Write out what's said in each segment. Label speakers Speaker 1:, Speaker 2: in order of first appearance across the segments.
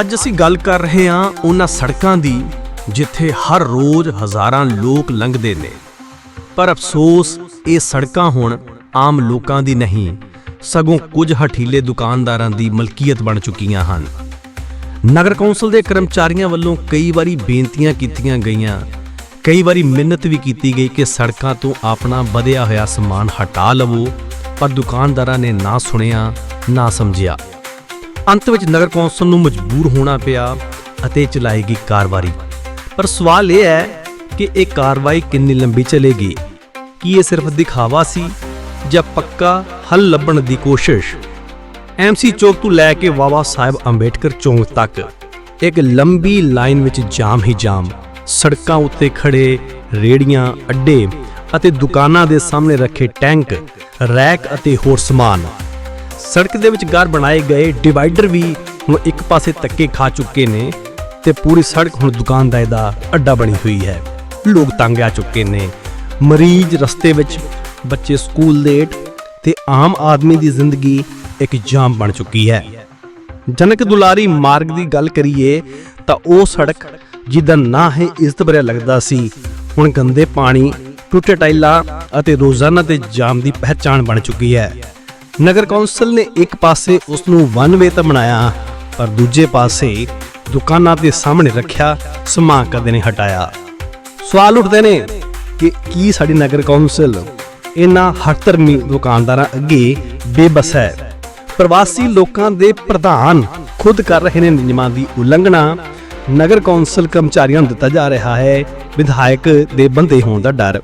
Speaker 1: ਅੱਜ ਅਸੀਂ ਗੱਲ ਕਰ ਰਹੇ ਹਾਂ ਉਹਨਾਂ ਸੜਕਾਂ ਦੀ, ਜਿੱਥੇ ਹਰ ਰੋਜ਼ ਹਜ਼ਾਰਾਂ ਲੋਕ ਲੰਘਦੇ ਨੇ। ਪਰ ਅਫਸੋਸ, ਇਹ ਸੜਕਾਂ ਹੁਣ ਆਮ ਲੋਕਾਂ ਦੀ ਨਹੀਂ, ਸਗੋਂ ਕੁਝ ਹਠੀਲੇ ਦੁਕਾਨਦਾਰਾਂ ਦੀ ਮਲਕੀਅਤ ਬਣ ਚੁੱਕੀਆਂ ਹਨ। ਨਗਰ ਕੌਂਸਲ ਦੇ ਕਰਮਚਾਰੀਆਂ ਵੱਲੋਂ ਕਈ ਵਾਰੀ ਬੇਨਤੀਆਂ ਕੀਤੀਆਂ ਗਈਆਂ। ਕਈ ਵਾਰੀ ਮਿਹਨਤ ਵੀ ਕੀਤੀ ਗਈ ਕਿ ਸੜਕਾਂ ਤੋਂ ਆਪਣਾ ਵਧਿਆ ਹੋਇਆ ਸਮਾਨ ਹਟਾ ਲਵੋ, ਪਰ ਦੁਕਾਨਦਾਰਾਂ ਨੇ ਨਾ ਸੁਣਿਆ, ਨਾ ਸਮਝਿਆ। ਅੰਤ ਵਿੱਚ ਨਗਰ ਕੌਂਸਲ ਨੂੰ ਮਜਬੂਰ ਹੋਣਾ ਪਿਆ ਅਤੇ ਚਲਾਈ ਗਈ ਕਾਰਵਾਈ। ਪਰ ਸਵਾਲ ਇਹ ਹੈ ਕਿ ਇਹ ਕਾਰਵਾਈ ਕਿੰਨੀ ਲੰਬੀ ਚੱਲੇਗੀ? ਕੀ ਇਹ ਸਿਰਫ ਦਿਖਾਵਾ ਸੀ ਜਾਂ ਪੱਕਾ ਹੱਲ ਲੱਭਣ ਦੀ ਕੋਸ਼ਿਸ਼? ਐਮਸੀ ਚੌਕ ਤੋਂ ਲੈ ਕੇ ਬਾਬਾ ਸਾਹਿਬ ਅੰਬੇਡਕਰ ਚੌਂਕ ਤੱਕ ਇੱਕ ਲੰਬੀ ਲਾਈਨ ਵਿੱਚ ਜਾਮ ਹੀ ਜਾਮ। ਸੜਕਾਂ ਉੱਤੇ ਖੜੇ ਰੇੜੀਆਂ, ਅੱਡੇ ਅਤੇ ਦੁਕਾਨਾਂ ਦੇ ਸਾਹਮਣੇ ਰੱਖੇ ਟੈਂਕ, ਰੈਕ ਅਤੇ ਹੋਰ ਸਮਾਨ। ਸੜਕ ਦੇ ਵਿੱਚ ਗਾਰ ਬਣਾਏ ਗਏ ਡਿਵਾਈਡਰ ਵੀ ਹੁਣ ਇੱਕ ਪਾਸੇ ਤੱਕੇ ਖਾ ਚੁੱਕੇ ਨੇ ਤੇ ਪੂਰੀ ਸੜਕ ਹੁਣ ਦੁਕਾਨਦਾਰ ਦਾ ਅੱਡਾ ਬਣੀ ਹੋਈ ਹੈ। ਲੋਕ ਤੰਗ ਆ ਚੁੱਕੇ ਨੇ। ਮਰੀਜ਼ ਰਸਤੇ ਵਿੱਚ, ਬੱਚੇ ਸਕੂਲ ਲੇਟ ਤੇ ਆਮ ਆਦਮੀ ਦੀ ਜ਼ਿੰਦਗੀ ਇੱਕ ਜਾਮ ਬਣ ਚੁੱਕੀ ਹੈ। ਜਨਕ ਦੁਲਾਰੀ ਮਾਰਗ ਦੀ ਗੱਲ ਕਰੀਏ ਤਾਂ ਉਹ ਸੜਕ ਜਿਹਦਾ ਨਾਂ ਹੈ ਇੱਜ਼ਤ ਭਰਿਆ ਲੱਗਦਾ ਸੀ। ਹੁਣ ਗੰਦੇ ਪਾਣੀ, ਟੁੱਟੇ ਟਾਈਲਾਂ ਅਤੇ ਰੋਜ਼ਾਨਾ ਦੇ ਜਾਮ ਦੀ ਪਹਿਚਾਣ ਬਣ ਚੁੱਕੀ ਹੈ। ਨਗਰ ਕੌਂਸਲ ਨੇ ਇੱਕ ਪਾਸੇ ਉਸ ਨੂੰ ਵਨ ਵੇ ਤਾਂ ਬਣਾਇਆ, ਪਰ ਦੂਜੇ ਪਾਸੇ ਦੁਕਾਨਾਂ ਦੇ ਸਾਹਮਣੇ ਰੱਖਿਆ, ਸਮਾਨ ਕਦੇ ਨਹੀਂ ਹਟਾਇਆ। ਸਵਾਲ ਉੱਠਦੇ ਨੇ ਕਿ ਕੀ ਸਾਡੀ ਨਗਰ ਕੌਂਸਲ ਇਹਨਾਂ ਹੜਤਰਮੀ ਦੁਕਾਨਦਾਰਾਂ ਅੱਗੇ ਬੇਬਸ ਹੈ? ਪ੍ਰਵਾਸੀ ਲੋਕਾਂ ਦੇ ਪ੍ਰਧਾਨ ਖੁਦ ਕਰ ਰਹੇ ਨੇ ਨਿਯਮਾਂ ਦੀ ਉਲੰਘਣਾ। ਨਗਰ ਕੌਂਸਲ ਕਰਮਚਾਰੀਆਂ ਨੂੰ ਦਿੱਤਾ ਜਾ ਰਿਹਾ ਹੈ, ਵਿਧਾਇਕ ਦੇ ਬੰਦੇ ਹੋਣ ਦਾ ਡਰ।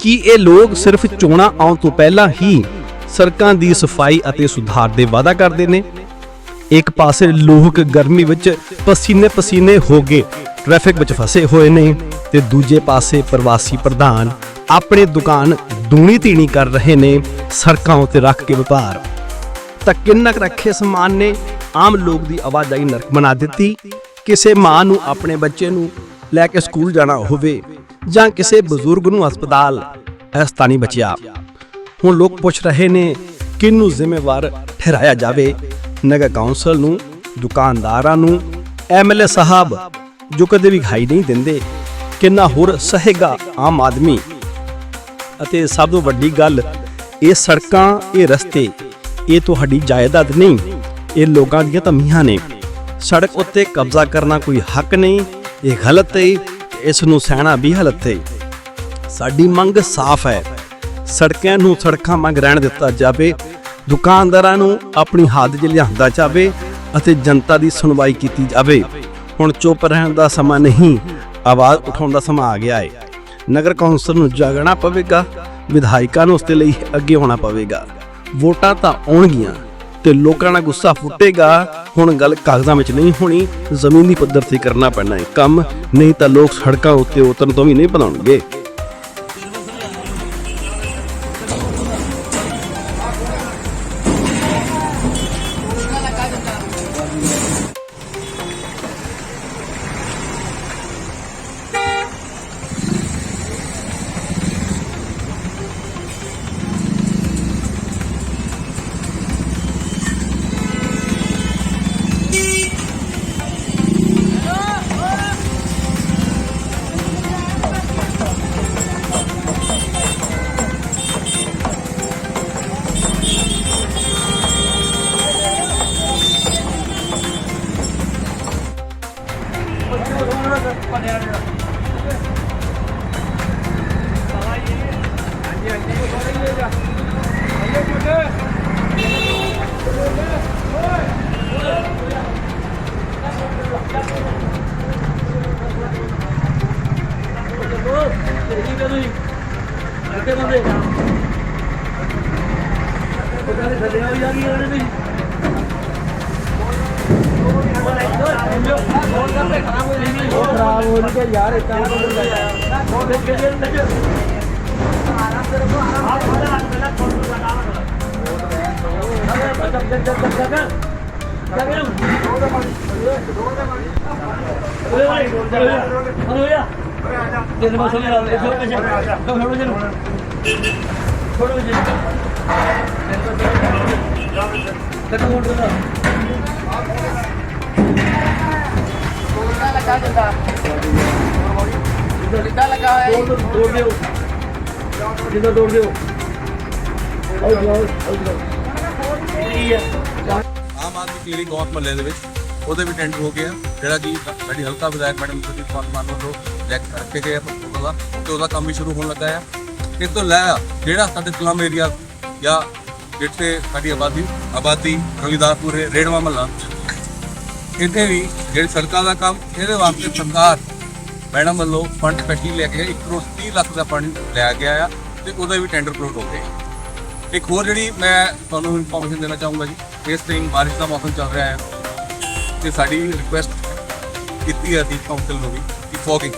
Speaker 1: ਕੀ ਇਹ ਲੋਕ ਸਿਰਫ ਚੋਣਾਂ ਆਉਣ ਤੋਂ ਪਹਿਲਾਂ ਹੀ ਸੜਕਾਂ ਦੀ ਸਫ਼ਾਈ ਅਤੇ ਸੁਧਾਰ ਦੇ ਵਾਅਦਾ ਕਰਦੇ ਨੇ। ਇੱਕ ਪਾਸੇ ਲੋਕ ਗਰਮੀ ਵਿੱਚ ਪਸੀਨੇ ਪਸੀਨੇ ਹੋ ਗਏ ਟ੍ਰੈਫਿਕ ਵਿੱਚ ਫਸੇ ਹੋਏ ਨੇ ਤੇ ਦੂਜੇ ਪਾਸੇ ਪ੍ਰਵਾਸੀ ਪ੍ਰਧਾਨ ਆਪਣੇ ਦੁਕਾਨ ਦੂਣੀ ਤੀਣੀ ਕਰ ਰਹੇ ਨੇ, ਸੜਕਾਂ ਉੱਤੇ ਰੱਖ ਕੇ ਵਪਾਰ। ਤਾਂ ਕਿੰਨਾ ਕੁ ਰੱਖੇ ਸਮਾਨ ਨੇ, ਆਮ ਲੋਕ ਦੀ ਆਵਾਜਾਈ ਨਰਕ ਬਣਾ ਦਿੱਤੀ। ਕਿਸੇ ਮਾਂ ਨੂੰ ਆਪਣੇ ਬੱਚੇ ਨੂੰ ਲੈ ਕੇ ਸਕੂਲ ਜਾਣਾ ਹੋਵੇ ਜਾਂ ਕਿਸੇ ਬਜ਼ੁਰਗ ਨੂੰ ਹਸਪਤਾਲ, ਇਸ ਤਾਂ ਨਹੀਂ ਬਚਿਆ। ਹੁਣ ਲੋਕ ਪੁੱਛ ਰਹੇ ਨੇ, ਕਿਹਨੂੰ ਜ਼ਿੰਮੇਵਾਰ ਠਹਿਰਾਇਆ ਜਾਵੇ? ਨਗਰ ਕੌਂਸਲ ਨੂੰ, ਦੁਕਾਨਦਾਰਾਂ ਨੂੰ ਐਮਐਲਏ ਸਾਹਿਬ, ਜੋ ਕਦੇ ਵੀ ਖਾਈ ਨਹੀਂ ਦਿੰਦੇ, ਕਿੰਨਾ ਹੋਰ ਸਹੇਗਾ ਆਮ ਆਦਮੀ? ਅਤੇ ਸਭ ਤੋਂ ਵੱਡੀ ਗੱਲ, ਇਹ ਸੜਕਾਂ, ਇਹ ਰਸਤੇ, ਇਹ ਤੁਹਾਡੀ ਜਾਇਦਾਦ ਨਹੀਂ, ਇਹ ਲੋਕਾਂ ਦੀਆਂ ਧਮੀਆਂ ਨੇ। ਸੜਕ ਉੱਤੇ ਕਬਜ਼ਾ ਕਰਨਾ ਕੋਈ ਹੱਕ ਨਹੀਂ, ਇਹ ਗਲਤ ਹੈ, ਇਸ ਨੂੰ ਸਹਿਣਾ ਵੀ ਗਲਤ ਹੈ। ਸਾਡੀ ਮੰਗ ਸਾਫ਼ ਹੈ। ਸੜਕਾਂ ਨੂੰ ਸੜਕਾਂ ਮੰਗ ਰਹਿਣ ਦਿੱਤਾ ਜਾਵੇ, ਦੁਕਾਨਦਾਰਾਂ ਨੂੰ ਆਪਣੀ ਹੱਦ 'ਚ ਲਿਆਂਦਾ ਜਾਵੇ ਅਤੇ ਜਨਤਾ ਦੀ ਸੁਣਵਾਈ ਕੀਤੀ ਜਾਵੇ। ਹੁਣ ਚੁੱਪ ਰਹਿਣ ਦਾ ਸਮਾਂ ਨਹੀਂ, ਆਵਾਜ਼ ਉਠਾਉਣ ਦਾ ਸਮਾਂ ਆ ਗਿਆ ਹੈ ਨਗਰ ਕੌਂਸਲ ਨੂੰ ਜਾਗਣਾ ਪਵੇਗਾ, ਵਿਧਾਇਕਾਂ ਨੂੰ ਉਸ ਦੇ ਲਈ ਅੱਗੇ ਹੋਣਾ ਪਵੇਗਾ। ਵੋਟਾਂ ਤਾਂ ਆਉਣਗੀਆਂ ਤੇ ਲੋਕਾਂ ਦਾ ਗੁੱਸਾ ਫੁੱਟੇਗਾ। ਹੁਣ ਗੱਲ ਕਾਗਜ਼ਾਂ ਵਿੱਚ ਨਹੀਂ ਹੋਣੀ, ਜ਼ਮੀਨੀ ਪੱਧਰ ਤੇ ਕਰਨਾ ਪੈਣਾ ਹੈ ਕੰਮ, ਨਹੀਂ ਤਾਂ ਲੋਕ ਸੜਕਾਂ ਉੱਤੇ ਉਤਰਨ ਤੋਂ ਵੀ ਨਹੀਂ ਬਣਾਉਣਗੇ।
Speaker 2: ਤਿੰਨ ਬਸ ਹੋਣੇ ਨਾਲ ਇੱਥੇ ਪਿੱਛੇ ਥੋੜੋ ਜਿਹਾ ਥੋੜੋ ਜਿਹਾ ਤੱਕ ਮੋੜ ਦਾ
Speaker 3: ਲੱਗਾ ਜਿੰਦਾ ਜਿੰਦਾ ਲੱਗਾ ਹੋਇਆ ਜੀ।
Speaker 2: ਤੋੜ ਤੋੜ ਦਿਓ ਜਿੰਦਾ ਤੋੜ ਦਿਓ ਆਓ ਜਾਓ ਆਓ ਜਾਓ ਕੀ ਹੈ
Speaker 4: ਆਮ ਆਦਮੀ ਕਲੀਨਿਕ ਗੌਤ ਮਹੱਲੇ ਦੇ ਵਿੱਚ ਉਹਦੇ ਵੀ ਟੈਂਡਰ ਹੋ ਗਿਆ ਜਿਹੜਾ ਕਿ ਸਾਡੀ ਹਲਕਾ ਵਿਧਾਇਕ ਮੈਡਮ ਸੁਦੀਪ ਕੌਰ ਮਾਨ ਵੱਲੋਂ ਲੈ ਕੇ ਰੱਖੇ ਗਏ ਆ ਪ੍ਰਪੋਜ਼ਲ ਦਾ, ਤੇ ਉਹਦਾ ਕੰਮ ਵੀ ਸ਼ੁਰੂ ਹੋਣ ਲੱਗਾ ਆ। ਇਸ ਤੋਂ ਲੈ ਜਿਹੜਾ ਸਾਡੇ ਸਲਮ ਏਰੀਆ ਜਾਂ ਜਿੱਥੇ ਸਾਡੀ ਆਬਾਦੀ ਆਬਾਦੀ ਰਵਿਦਾਸਪੁਰ ਰੇੜਵਾ ਮਹੱਲਾ ਇੱਥੇ ਵੀ ਜਿਹੜੀ ਸੜਕਾਂ ਦਾ ਕੰਮ, ਇਹਦੇ ਵਾਸਤੇ ਸਰਕਾਰ ਮੈਡਮ ਵੱਲੋਂ ਫੰਡ ਇਕੱਠੀ ਲੈ ਕੇ 1 ਕਰੋੜ 30 ਲੱਖ ਦਾ ਫੰਡ ਲਿਆ ਗਿਆ ਆ ਤੇ ਉਹਦਾ ਵੀ ਟੈਂਡਰ ਕਲੋਜ਼ ਹੋ ਗਿਆ ਇੱਕ ਹੋਰ ਜਿਹੜੀ ਮੈਂ ਤੁਹਾਨੂੰ ਇਨਫੋਰਮੇਸ਼ਨ ਦੇਣਾ ਚਾਹੂੰਗਾ ਜੀ, ਇਸ ਟਾਈਮ ਬਾਰਿਸ਼ ਦਾ ਮੌਸਮ ਚੱਲ ਰਿਹਾ ਹੈ। ਤੇ ਸਾਡੀ ਰਿਕੁਐਸਟ ਕੀਤੀ ਹੈ ਦੀ ਕਾਉਂਸਲ ਨੂੰ ਵੀ ਕਿ ਫੋਗਿੰਗ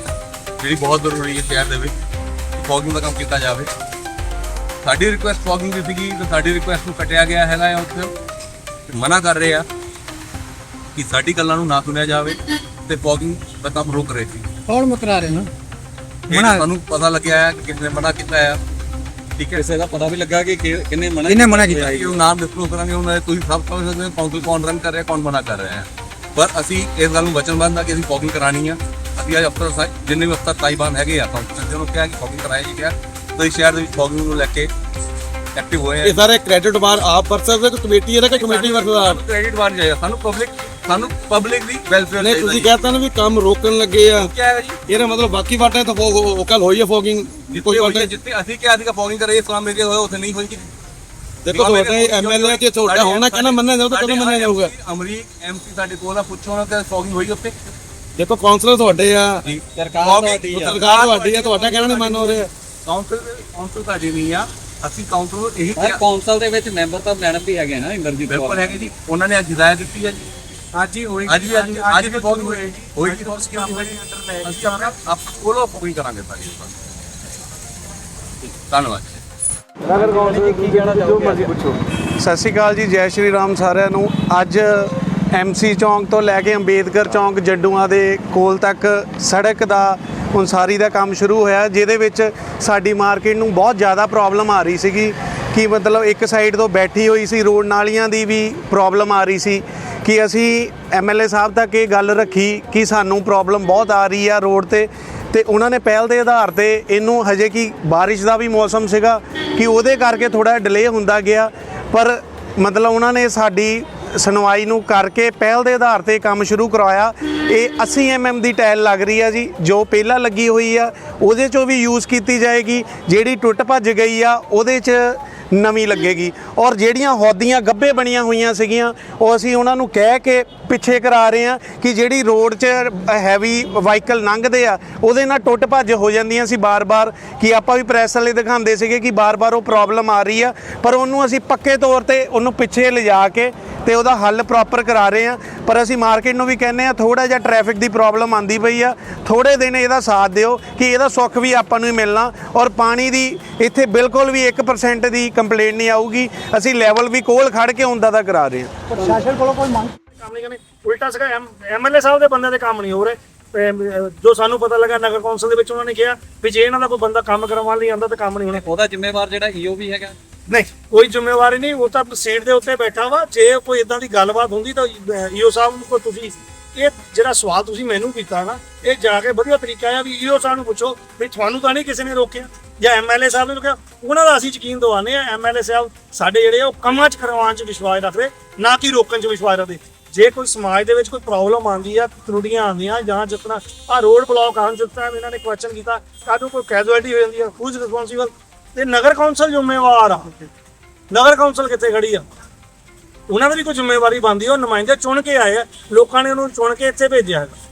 Speaker 4: ਜਿਹੜੀ ਬਹੁਤ ਜ਼ਰੂਰੀ ਹੈ ਸ਼ਹਿਰ ਦੇ ਵਿੱਚ ਫੋਗਿੰਗ ਦਾ ਕੰਮ ਕੀਤਾ ਜਾਵੇ। ਸਾਡੀ ਰਿਕੁਐਸਟ ਫੋਗਿੰਗ ਦੀ ਸੀਗੀ ਤੇ ਸਾਡੀ ਰਿਕੁਐਸਟ ਨੂੰ ਕੱਟਿਆ ਗਿਆ ਹੈਗਾ ਉੱਥੇ। ਮਨਾ ਕਰ ਰਹੇ ਆ ਕਿ ਸਾਡੀ ਗੱਲਾਂ ਨੂੰ ਨਾ ਸੁਣਿਆ ਜਾਵੇ ਤੇ ਫੋਗਿੰਗ ਦਾ ਕੰਮ ਰੋਕ ਰਹੇ ਸੀ।
Speaker 5: ਕੌਣ ਮੁਕਰਾ ਰਹੇ ਨੇ?
Speaker 4: ਇਹ ਸਾਨੂੰ ਪਤਾ ਲੱਗਿਆ ਹੈ ਕਿ ਕਿਸ ਨੇ ਮਨਾ ਕੀਤਾ ਹੈ ਠੀਕ ਹੈ। ਕਿਸੇ ਦਾ ਪਤਾ ਵੀ ਲੱਗਾ ਕਿ ਕਿ- ਕਿਹਨੇ ਮਨਾ
Speaker 5: ਕਿਹਨੇ ਮਨਾ ਕੀਤਾ?
Speaker 4: ਉਹ ਨਾਮ ਡਿਸਕਲੋਜ਼ ਕਰਾਂਗੇ ਉਹਨਾਂ ਦੇ ਤੁਸੀਂ ਸਭ ਸਮਝ ਸਕਦੇ ਹੋ ਕਾਉਂਸਲ ਕੌਣ ਰਨ ਕਰ ਰਿਹਾ ਕੌਣ ਮਨਾ ਕਰ ਰਿਹਾ ਹੈ। ਪਰ ਅਸੀਂ ਇਸ ਗੱਲ ਨੂੰ ਵਚਨਬੱਧ ਹਾਂ ਕਿ ਅਸੀਂ ਫੋਗਿੰਗ ਕਰਾਣੀ ਆ। ਅਸੀਂ ਅੱਜ ਅਫਸਰ ਸਾਹਿਬ ਜਿੰਨੇ ਵੀ ਅਫਸਰ ਤਾਈਬਾਨ ਹੈਗੇ ਆ ਕਾਉਂਸਲ ਨੂੰ ਕਿਹਾ ਕਿ ਫੋਗਿੰਗ ਕਰਾਇਆ ਜੀ ਕਿਹਾ ਤੇ ਸ਼ਹਿਰ ਦੇ ਵਿੱਚ ਫੋਗਿੰਗ ਨੂੰ ਲੈ ਕੇ ਐਕਟਿਵ ਹੋਏ ਆ।
Speaker 6: ਇਹ ਸਾਰੇ ਕ੍ਰੈਡਿਟ ਬਾਰ ਆਪ ਸਕਦੇ ਕਿ ਕਮੇਟੀ ਹੈ ਨਾ ਕਿ ਕਮੇਟੀ ਵਰਤਦਾ ਆਪ
Speaker 4: ਕ੍ਰੈਡਿਟ ਵਾਰ ਜਾਇਆ ਸਾਨੂੰ ਪਬਲਿਕ ਸਾਨੂੰ ਪਬਲਿਕ ਦੀ ਵੈਲਫੇਅਰ
Speaker 6: ਨਹੀਂ ਤੁਸੀਂ ਕਹਿੰਦੇ ਨਾ ਵੀ ਕੰਮ ਰੋਕਣ ਲੱਗੇ ਆ। ਇਹਦਾ ਮਤਲਬ ਬਾਕੀ ਵਾਟਾਂ ਤਾਂ ਫੋਗ ਉਹ ਕੱਲ ਹੋਈ ਹੈ ਫੋਗਿੰਗ।
Speaker 4: ਜਿੱਥੇ
Speaker 6: ਕੋਈ
Speaker 4: ਹੋਈ
Speaker 6: ਵਾਟਾ
Speaker 4: ਹੈ, ਜਿੱਥੇ ਅਸੀਂ ਕਿਹਾ ਸੀਗਾ ਫੋਗਿੰਗ ਕਰੇ ਇਸਲਾਮ ਏਰੀਆ ਹੋਇਆ ਉੱਥੇ ਨਹੀਂ ਹੋਈ।
Speaker 6: ਦੇਖੋ ਤੁਹਾਡਾ ਐਮਐਲਏ ਤੇ ਤੁਹਾਡਾ ਹੋਣਾ ਕਹਿੰਦਾ ਮੰਨਿਆ ਜਾਊ ਤਾਂ ਕਦੋਂ ਮੰਨਿਆ ਜਾਊਗਾ?
Speaker 4: ਅਮਰੀਕ ਐਮਪੀ ਸਾਡੇ ਕੋਲ ਆ ਪੁੱਛੋ ਉਹਨਾਂ ਤੇ ਫੋਗਿੰਗ ਹੋਈ ਉੱਥੇ।
Speaker 6: ਦੇਖੋ ਕਾਉਂਸਲਰ ਤੁਹਾਡੇ ਆ।
Speaker 4: ਸਰਕਾਰ
Speaker 6: ਤੁਹਾਡੀ ਆ। ਸਰਕਾਰ ਤੁਹਾਡੀ ਆ ਤੁਹਾਡਾ ਕਹਿਣਾ ਨਹੀਂ ਮੰਨ ਹੋ ਰਿਹਾ?
Speaker 4: ਕਾਉਂਸਲ ਕਾਉਂਸਲ ਸਾਡੀ ਨਹੀਂ ਆ ਅਸੀਂ ਕਾਉਂਸਲ ਨੂੰ ਇਹੀ
Speaker 7: ਹਰ ਕੌਂਸਲ ਦੇ ਵਿੱਚ ਮੈਂਬਰ ਤਾਂ ਮੈਡਮ ਵੀ ਹੈਗੇ ਨਾ ਇੰਦਰਜੀਤ
Speaker 4: ਬਿਲਕੁਲ ਹੈਗੇ ਜੀ ਉਹਨਾਂ ਨੇ ਅੱਜ ਹਿਦਾਇਤ ਦਿੱਤੀ ਹੈ ਜੀ।
Speaker 6: ਅੱਜ ਹੀ ਹੋਈ।
Speaker 4: ਅੱਜ ਵੀ ਅੱਜ ਵੀ ਫੋਗਿੰਗ ਹੋਈ। ਜੀ ਹੋਈ। ਜੀ ਅਸੀਂ ਆਪਣਾ ਆਪ ਕੋਲੋਂ ਫੋਗਿੰਗ ਕਰਾਂਗੇ ਧੰਨਵਾਦ
Speaker 8: ਸਤਿ ਸ਼੍ਰੀ ਅਕਾਲ ਜੀ ਜੈ ਸ਼੍ਰੀ ਰਾਮ ਸਾਰਿਆਂ ਨੂੰ। ਅੱਜ ਐਮਸੀ ਚੌਂਕ ਤੋਂ ਲੈ ਕੇ ਅੰਬੇਦਕਰ ਚੌਂਕ ਜੱਡੂਆਂ ਦੇ ਕੋਲ ਤੱਕ ਸੜਕ ਦਾ ਉਨਸਾਰੀ ਦਾ ਕੰਮ ਸ਼ੁਰੂ ਹੋਇਆ ਜਿਹਦੇ ਵਿੱਚ ਸਾਡੀ ਮਾਰਕੀਟ ਨੂੰ ਬਹੁਤ ਜ਼ਿਆਦਾ ਪ੍ਰੋਬਲਮ ਆ ਰਹੀ ਸੀਗੀ। ਕਿ ਮਤਲਬ ਇੱਕ ਸਾਈਡ ਤੋਂ ਬੈਠੀ ਹੋਈ ਸੀ ਰੋਡ ਨਾਲੀਆਂ ਦੀ ਵੀ ਪ੍ਰੋਬਲਮ ਆ ਰਹੀ ਸੀ। ਕਿ ਅਸੀਂ ਐਮਐਲਏ ਸਾਹਿਬ ਤੱਕ ਇਹ ਗੱਲ ਰੱਖੀ ਕਿ ਸਾਨੂੰ ਪ੍ਰੋਬਲਮ ਬਹੁਤ ਆ ਰਹੀ ਆ ਰੋਡ ਤੇ। ਤੇ ਉਹਨਾਂ ਨੇ ਪਹਿਲ ਦੇ ਆਧਾਰ ਤੇ ਇਹਨੂੰ ਹਜੇ ਕਿ ਬਾਰਿਸ਼ ਦਾ ਵੀ ਮੌਸਮ ਸੀਗਾ ਕਿ ਉਹਦੇ ਕਰਕੇ ਥੋੜਾ ਡਿਲੇ ਹੁੰਦਾ ਗਿਆ। ਪਰ ਮਤਲਬ ਉਹਨਾਂ ਨੇ ਸਾਡੀ ਸੁਣਵਾਈ ਨੂੰ ਕਰਕੇ ਪਹਿਲ ਦੇ ਆਧਾਰ ਤੇ ਕੰਮ ਸ਼ੁਰੂ ਕਰਵਾਇਆ ਇਹ 80 mm ਦੀ ਟਾਇਲ ਲੱਗ ਰਹੀ ਆ ਜੀ, ਜੋ ਪਹਿਲਾਂ ਲੱਗੀ ਹੋਈ ਆ, ਉਹਦੇ ਚੋਂ ਵੀ ਯੂਜ਼ ਕੀਤੀ ਜਾਏਗੀ। ਜਿਹੜੀ ਟੁੱਟ ਭੱਜ ਗਈ ਆ, ਉਹਦੇ 'ਚ ਨਵੀਂ ਲੱਗੇਗੀ। ਔਰ ਜਿਹੜੀਆਂ ਹੌਦੀਆਂ ਗੱਬੇ ਬਣੀਆਂ ਹੋਈਆਂ ਸੀਗੀਆਂ, ਉਹ ਅਸੀਂ ਉਹਨਾਂ ਨੂੰ ਕਹਿ ਕੇ ਪਿੱਛੇ ਕਰਾ ਰਹੇ ਹਾਂ ਕਿ ਜਿਹੜੀ ਰੋਡ 'ਚ ਹੈਵੀ ਵਾਹੀਕਲ ਲੰਘਦੇ ਆ, ਉਹਦੇ ਨਾਲ ਟੁੱਟ ਭੱਜ ਹੋ ਜਾਂਦੀਆਂ ਸੀ ਬਾਰ-ਬਾਰ। ਕਿ ਆਪਾਂ ਵੀ ਪ੍ਰੈਸ ਵਾਲੇ ਦਿਖਾਉਂਦੇ ਸੀਗੇ ਕਿ ਬਾਰ-ਬਾਰ ਉਹ ਪ੍ਰੋਬਲਮ ਆ ਰਹੀ ਆ, ਪਰ ਉਹਨੂੰ ਅਸੀਂ ਪੱਕੇ ਤੌਰ ਤੇ ਉਹਨੂੰ ਪਿੱਛੇ ਲਿਜਾ ਕੇ ਤੇ ਉਹਦਾ ਹੱਲ ਪ੍ਰੋਪਰ ਕਰਾ ਰਹੇ ਆ ਪਰ ਅਸੀਂ ਮਾਰਕੀਟ ਨੂੰ ਵੀ ਕਹਿੰਦੇ ਆ ਥੋੜਾ ਜਿਹਾ ਟ੍ਰੈਫਿਕ ਦੀ ਪ੍ਰੋਬਲਮ ਆਂਦੀ ਪਈ ਆ। ਥੋੜੇ ਦਿਨ ਇਹਦਾ ਸਾਥ ਦਿਓ ਕਿ ਇਹਦਾ ਸੁੱਖ ਵੀ ਆਪਾਂ ਨੂੰ ਹੀ ਮਿਲਣਾ ਔਰ ਪਾਣੀ ਦੀ ਇੱਥੇ ਬਿਲਕੁਲ ਵੀ 1% ਦੀ ਕੰਪਲੇਂਟ ਨਹੀਂ ਆਊਗੀ। ਅਸੀਂ ਲੈਵਲ ਵੀ ਕੋਲ ਖੜ ਕੇ ਹੁੰਦਾ ਦਾ ਕਰਾ ਰਹੇ ਹਾਂ।
Speaker 2: ਕੰਮ ਨਹੀਂ ਕਰਨੇ। ਉਲਟਾ ਸੀਗਾ ਐਮਐਲਏ ਸਾਹਿਬ ਦੇ ਬੰਦੇ ਦੇ ਕੰਮ ਨਹੀਂ ਹੋ ਰਹੇ। ਜੋ ਸਾਨੂੰ ਪਤਾ ਲੱਗਾ ਨਗਰ ਕੌਂਸਲ ਦੇ ਵਿੱਚ ਉਹਨਾਂ ਨੇ ਕਿਹਾ ਵੀ ਜੇ ਇਹਨਾਂ ਦਾ ਕੋਈ ਬੰਦਾ ਕੰਮ ਕਰਵਾਉਣ ਲਈ ਆਂਦਾ ਤਾਂ ਕੰਮ ਨਹੀਂ ਹੋਣਾ।
Speaker 7: ਉਹਦਾ ਜ਼ਿੰਮੇਵਾਰ ਜਿਹੜਾ ਈਓ ਵੀ ਹੈਗਾ।
Speaker 2: ਨਹੀਂ। ਕੋਈ ਜ਼ਿੰਮੇਵਾਰੀ ਨਹੀਂ, ਉਹ ਤਾਂ ਸੀਟ ਦੇ ਉੱਤੇ ਬੈਠਾ ਵਾ। ਜੇ ਕੋਈ ਇਦਾਂ ਦੀ ਗੱਲਬਾਤ ਹੁੰਦੀ ਤਾਂ ਈਓ ਸਾਹਿਬ ਨੂੰ ਕੋਈ ਤੁਸੀਂ, ਇਹ ਜਿਹੜਾ ਸਵਾਲ ਤੁਸੀਂ ਮੈਨੂੰ ਕੀਤਾ ਨਾ, ਇਹ ਜਾ ਕੇ ਵਧੀਆ ਤਰੀਕਾ ਆ ਵੀ ਈਓ ਸਾਹਿਬ ਨੂੰ ਪੁੱਛੋ ਵੀ ਤੁਹਾਨੂੰ ਤਾਂ ਨਹੀਂ ਕਿਸੇ ਨੇ ਰੋਕਿਆ। ਜਾਂ ਐਮਐਲਏ ਸਾਹਿਬ ਨੇ ਰੋਕਿਆ। ਉਹਨਾਂ ਦਾ ਅਸੀਂ ਯਕੀਨ ਦਿਵਾਉਂਦੇ ਆ ਐਮਐਲਏ ਸਾਹਿਬ ਸਾਡੇ ਜਿਹੜੇ ਆ, ਉਹ ਕੰਮਾਂ 'ਚ ਕਰਵਾਉਣ 'ਚ ਵਿਸ਼ਵਾਸ ਰੱਖਦੇ, ਨਾ ਕਿ ਰੋਕਣ 'ਚ ਵਿਸ਼ਵਾਸ ਰੱਖਦੇ। ਜੇ ਕੋਈ ਸਮਾਜ ਦੇ ਵਿੱਚ ਕੋਈ ਪ੍ਰੋਬਲਮ ਆਉਂਦੀ ਆ, ਤਰੁੱਟੀਆਂ ਆਉਂਦੀਆਂ, ਜਾਂ ਜਿਤਨਾ ਆ ਰੋਡ ਬਲੌਕ ਆਉਣ ਜਿਸ ਇਹਨਾਂ ਨੇ ਕੁਐਸਚਨ ਕੀਤਾ ਕਾਹਨੂੰ ਕੋਈ ਕੈਜੁਅਲਟੀ ਹੋ ਜਾਂਦੀ ਆ ਹੂਜ਼ ਰਿਸਪੌਂਸੀਬਲ ਤੇ ਨਗਰ ਕੌਂਸਲ ਜ਼ਿੰਮੇਵਾਰ ਆ। ਨਗਰ ਕੌਂਸਲ ਕਿੱਥੇ ਖੜੀ ਆ? ਉਹਨਾਂ ਦੀ ਵੀ ਕੋਈ ਜ਼ਿੰਮੇਵਾਰੀ ਬਣਦੀ ਆ ਉਹ ਨੁਮਾਇੰਦੇ ਚੁਣ ਕੇ ਆਏ ਆ ਲੋਕਾਂ ਨੇ ਉਹਨੂੰ ਚੁਣ ਕੇ ਇੱਥੇ ਭੇਜਿਆ ਹੈਗਾ।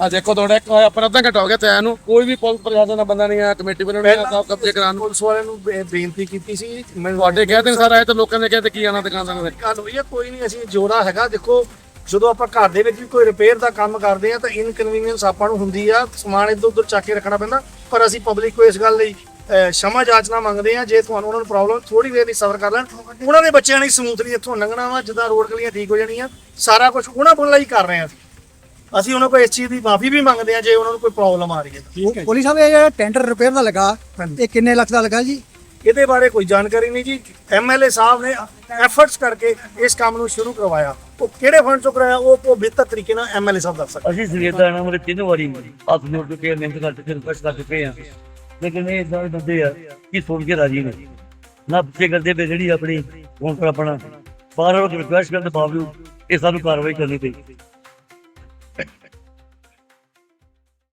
Speaker 6: ਆ ਦੇਖੋ ਤੁਹਾਡਾ ਇੱਕ ਆਪਣਾ ਅੱਧਾ ਘੰਟਾ ਹੋ ਗਿਆ ਤੇ ਨੂੰ ਕੋਈ ਵੀ ਪੁਲਿਸ ਪ੍ਰਸ਼ਾਸਨ ਦਾ ਬੰਦਾ ਨਹੀਂ ਆਇਆ ਕਮੇਟੀ ਵੱਲੋਂ ਨਹੀਂ ਆਇਆ ਕਬਜ਼ੇ ਕਰਾਉਣ ਨੂੰ।
Speaker 2: ਪੁਲਿਸ ਵਾਲਿਆਂ ਨੂੰ ਬੇ- ਬੇਨਤੀ ਕੀਤੀ ਸੀ ਮੈਂ
Speaker 6: ਤੁਹਾਡੇ ਕਹਿ ਤੇ ਸਾਰਾ ਆਏ ਤੇ ਲੋਕਾਂ ਨੇ ਕਿਹਾ ਤੇ ਕੀ ਆਣਾ ਦੁਕਾਨਦਾਰਾਂ ਨੇ
Speaker 2: ਗੱਲ ਹੋਈ ਹੈ ਕੋਈ ਨਹੀਂ ਅਸੀਂ ਜੋੜਾ ਹੈਗਾ ਦੇਖੋ ਜਦੋਂ ਆਪਾਂ ਘਰ ਦੇ ਵਿੱਚ ਵੀ ਕੋਈ ਰਿਪੇਅਰ ਦਾ ਕੰਮ ਕਰਦੇ ਆ ਤਾਂ ਇਨਕਨਵੀਨੀਅੰਸ ਆਪਾਂ ਨੂੰ ਹੁੰਦੀ ਆ ਸਮਾਨ ਇੱਧਰ ਉੱਧਰ ਚੱਕ ਕੇ ਰੱਖਣਾ ਪੈਂਦਾ ਪਰ ਅਸੀਂ ਪਬਲਿਕ ਕੋ ਇਸ ਗੱਲ ਲਈ ਸ਼ਮਾ ਜਾਚਨਾ ਮੰਗਦੇ ਆ ਜੇ ਤੁਹਾਨੂੰ ਉਹਨਾਂ ਨੂੰ ਪ੍ਰੋਬਲਮ ਥੋੜੀ ਦੇਰ ਦੀ ਸਬਰ ਕਰ ਲੈਣ। ਉਹਨਾਂ ਦੇ ਬੱਚਿਆਂ ਨੇ ਸਮੂਥਲੀ ਇੱਥੋਂ ਲੰਘਣਾ ਵਾ ਜਿੱਦਾਂ ਰੋਡ ਗਲੀਆਂ ਠੀਕ ਹੋ ਜਾਣੀਆਂ। ਸਾਰਾ ਕੁਝ ਉਹਨਾਂ ਕੋਲ ਲਈ ਕਰ ਰਹੇ ਆ ਅਸੀਂ। ਉਹਨਾਂ ਕੋਲ ਇਸ ਚੀਜ਼ ਦੀ ਮਾਫੀ ਵੀ ਮੰਗਦੇ ਆ ਜੇ ਉਹਨਾਂ ਨੂੰ ਕੋਈ ਪ੍ਰੋਬਲਮ ਆ ਰਹੀ ਹੈ।
Speaker 5: ਠੀਕ ਹੈ ਪੁਲਿਸ ਸਾਹਿਬ ਇਹ ਜਿਹੜਾ ਟੈਂਡਰ ਰਿਪੇਅਰ ਦਾ ਲੱਗਾ ਇਹ ਕਿੰਨੇ ਲੱਖ ਦਾ ਲੱਗਾ ਜੀ?
Speaker 2: ਇਹਦੇ ਬਾਰੇ ਕੋਈ ਜਾਣਕਾਰੀ ਨਹੀਂ ਜੀ। ਐਮਐਲਏ ਸਾਹਿਬ ਨੇ ਐਫਰਟਸ ਕਰਕੇ ਇਸ ਕੰਮ ਨੂੰ ਸ਼ੁਰੂ ਕਰਵਾਇਆ। ਉਹ ਕਿਹੜੇ ਫੰਡ ਤੋਂ ਕਰਾਇਆ ਉਹ ਉਹ ਬਿਹਤਰ ਤਰੀਕੇ ਨਾਲ ਐਮਐਲਏ ਸਾਹਿਬ ਦੱਸ ਸਕਦੇ।
Speaker 3: ਅਸੀਂ ਸਵੇਰ ਦਾ ਇਹਨਾਂ ਨੂੰ ਤਿੰਨ ਵਾਰੀ ਹੱਥ ਜੋੜ ਕੇ ਮਿਹਨਤ ਕਰਕੇ ਰਿਕੁਐਸਟ ਕਰਦੇ ਪਏ ਆ ਲੇਕਿਨ ਇਹ ਇਦਾਂ ਦੇ ਬੰਦੇ ਆ ਕਿ ਸੁਣ ਕੇ ਰਾਜੀ ਨੇ। ਨਾ ਪਿੱਛੇ ਕਰਦੇ ਪਏ ਜਿਹੜੀ ਆਪਣੀ ਹੁਣ ਪਰ ਆਪਣਾ ਬਾਹਰ ਰਿਕਵੈਸਟ ਕਰਨ ਦੇ ਬਾਵਜੂਦ ਇਹ ਸਾਨੂੰ ਕਾਰਵਾਈ ਕਰਨੀ ਪਈ।